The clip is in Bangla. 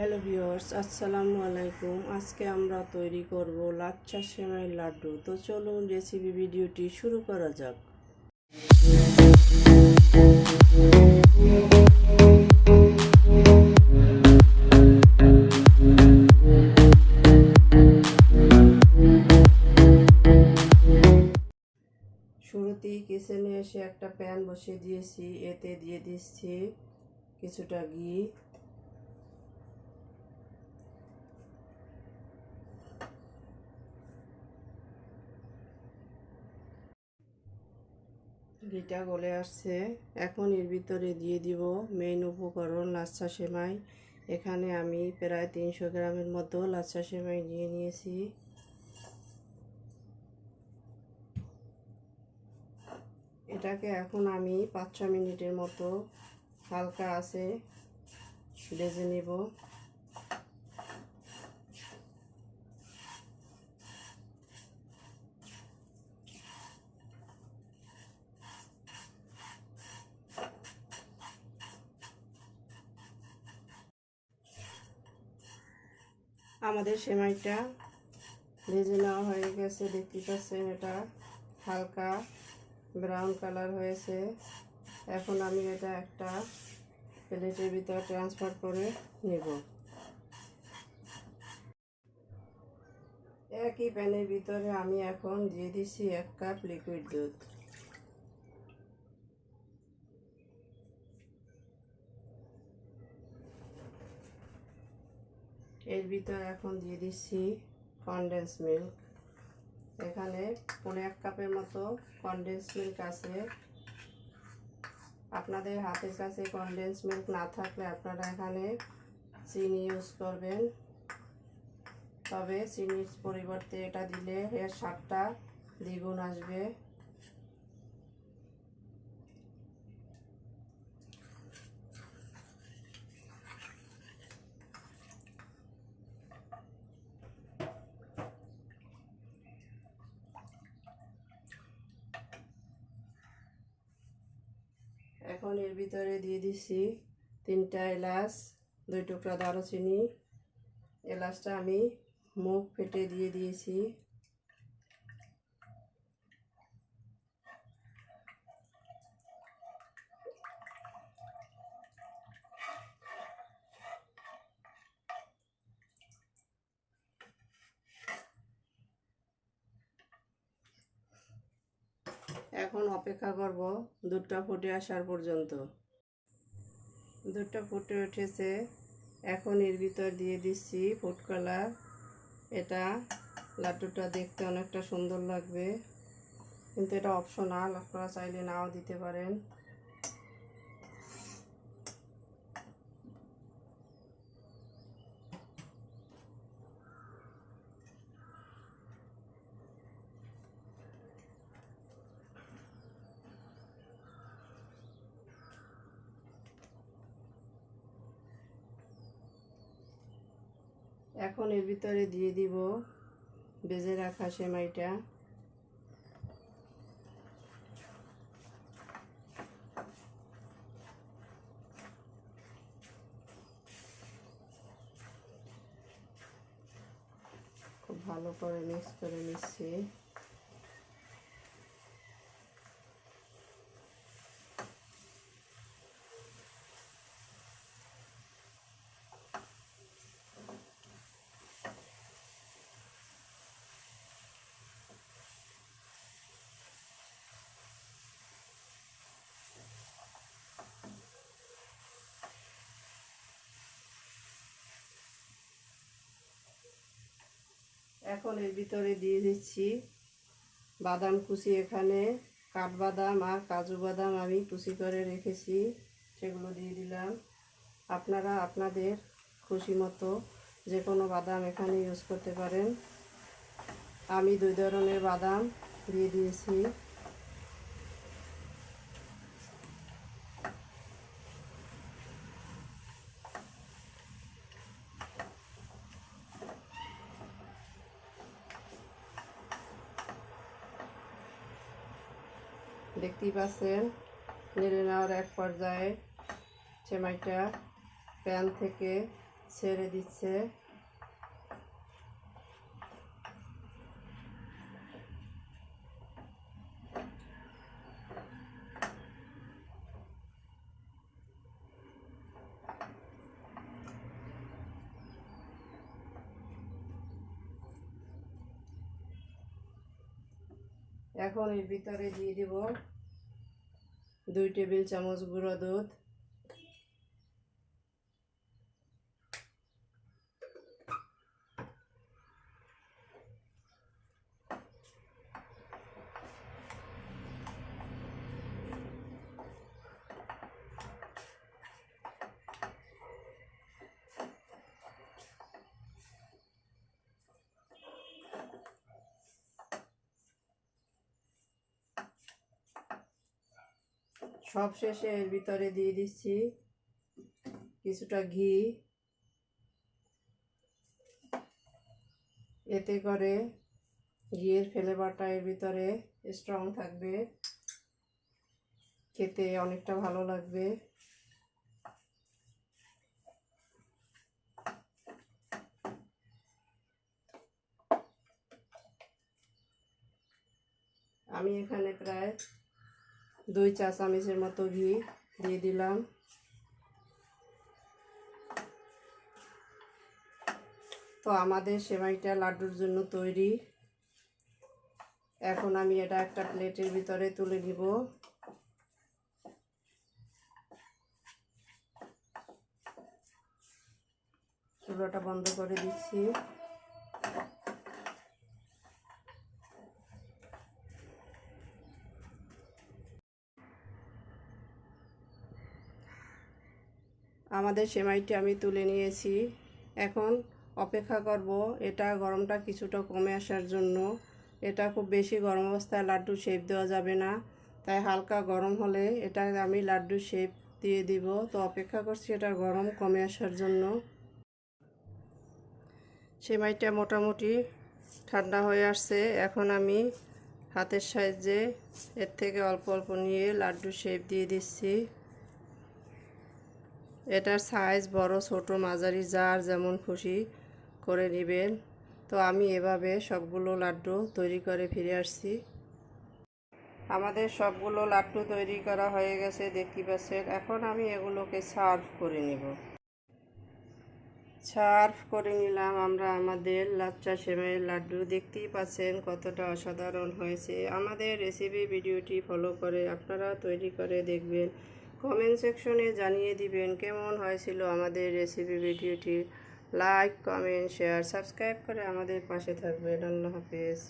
হ্যালো ভিউয়ার্স, আসসালামু আলাইকুম। আজকে আমরা তৈরি করব লাচ্ছা সেমাই লাড্ডু। তো চলুন রেসিপি ভিডিওটি শুরু করা যাক। শুরুতেই কিচেনে এসে একটা প্যান বসিয়ে দিয়েছি। এতে দিয়ে দিচ্ছি কিছুটা ঘি। ঘিটা গলে আসছে। এখন এর ভিতরে দিয়ে দিব মেইন উপকরণ লাচ্ছা সেমাই। এখানে আমি প্রায় তিনশো গ্রামের মতো লাচ্ছা সেমাই নিয়ে নিয়েছি। এটাকে এখন আমি পাঁচ ছ মিনিটের মতো হালকা আছে ভেজে নিব। আমাদের সেমাইটা ভেজে নেওয়া হয়ে গেছে দেখতে পাচ্ছেন এটা হালকা ব্রাউন কালার হয়েছে। এখন আমি এটা একটা প্লেটের ভিতর ট্রান্সফার করে নেব। একই প্যানের ভিতরে আমি এখন দিয়ে দিচ্ছি এক কাপ লিকুইড দুধ। এর ভিতরে এখন দিয়ে দিচ্ছি কনডেন্স মিল্ক এখানে পনেরো এক কাপের মতো কনডেন্স মিল্ক আছে। আপনাদের হাতের কাছে কনডেন্স মিল্ক না থাকলে আপনারা এখানে চিনি ইউজ করবেন। তবে চিনির পরিবর্তে এটা দিলে এর স্বাদটা দ্বিগুণ আসবে। এখন এর ভিতরে দিয়ে দিছি তিনটা এলাচ, দুই টুকরা দারুচিনি। এলাচটা আমি মুখ ফেটে দিয়ে দিয়েছি। এখন অপেক্ষা করব দুধটা ফুটে আসার পর্যন্ত। দুধটা ফুটে উঠেছে। এখন এর ভিতর দিয়ে দিচ্ছি ফুড কালার। এটা লাড্ডুটা দেখতে অনেকটা সুন্দর লাগবে। কিন্তু এটা অপশনাল আপনারা চাইলে নাও দিতে পারেন। এখন এর ভিতরে দিয়ে দিব বেজে রাখা সেমাইটা। খুব ভালো করে মিক্স করে নিচ্ছি। এখন এর ভিতরে দিয়ে দিচ্ছি বাদাম কুচি এখানে কাঠবাদাম আর কাজু বাদাম আমি কুচি করে রেখেছি, সেগুলো দিয়ে দিলাম। আপনারা আপনাদের খুশি মতো যে কোনো বাদাম এখানে ইউজ করতে পারেন। আমি দুই ধরনের বাদাম দিয়ে দিয়েছি। দেখতেই পাচ্ছেন নেড়ে নেওয়ার এক পর্যায়ে সেমাইটা প্যান থেকে ছেড়ে দিচ্ছে। এখন এর ভিতরে দিয়ে দিব দুই টেবিল চামচ গুঁড়ো দুধ। সব শেষে এর ভিতরে দিয়ে দিচ্ছি কিছুটা ঘি। এতে করে ঘিয়ের ফ্লেভারটা এর ভিতরে স্ট্রং থাকবে। খেতে অনেকটা ভালো লাগবে। আমি এখানে প্রায় দুই চা চামচের মতো ঘি দিয়ে দিলাম। তো আমাদের সেমাইটা লাড্ডুর জন্য তৈরি। এখন আমি এটা একটা প্লেটের ভিতরে তুলে নিব। চুলাটা বন্ধ করে দিচ্ছি। আমাদের সেমাইটি আমি তুলে নিয়েছি। এখন অপেক্ষা করব এটা গরমটা কিছুটা কমে আসার জন্য। এটা খুব বেশি গরম অবস্থায় লাড্ডু শেপ দেওয়া যাবে না। তাই হালকা গরম হলে এটা আমি লাড্ডু শেপ দিয়ে দিব। তো অপেক্ষা করছি এটা গরম কমে আসার জন্য। সেমাইটা মোটামুটি ঠান্ডা হয়ে আসছে। এখন আমি হাতের সাহায্যে এর থেকে অল্প অল্প নিয়ে লাড্ডু শেপ দিয়ে দিচ্ছি। এটার সাইজ বড়, ছোট, মাঝারি, যার যেমন খুশি করে নেবেন। তো আমি এভাবে সবগুলো লাড্ডু তৈরি করে ফিরে আসছি। আমাদের সবগুলো লাড্ডু তৈরি করা হয়ে গেছে, দেখতে পাচ্ছেন। এখন আমি এগুলোকে সার্ভ করে নেব। সার্ভ করে নিলাম আমরা আমাদের লাচ্চা সেমাইয়ের লাড্ডু। দেখতেই পাচ্ছেন কতটা অসাধারণ হয়েছে। আমাদের রেসিপি ভিডিওটি ফলো করে আপনারা তৈরি করে দেখবেন। কমেন্ট সেকশনে জানিয়ে দিবেন কেমন হয়েছিল আমাদের রেসিপি ভিডিওটি। লাইক কমেন্ট শেয়ার সাবস্ক্রাইব করে আমাদের পাশে থাকবেন। আল্লাহ হাফেজ।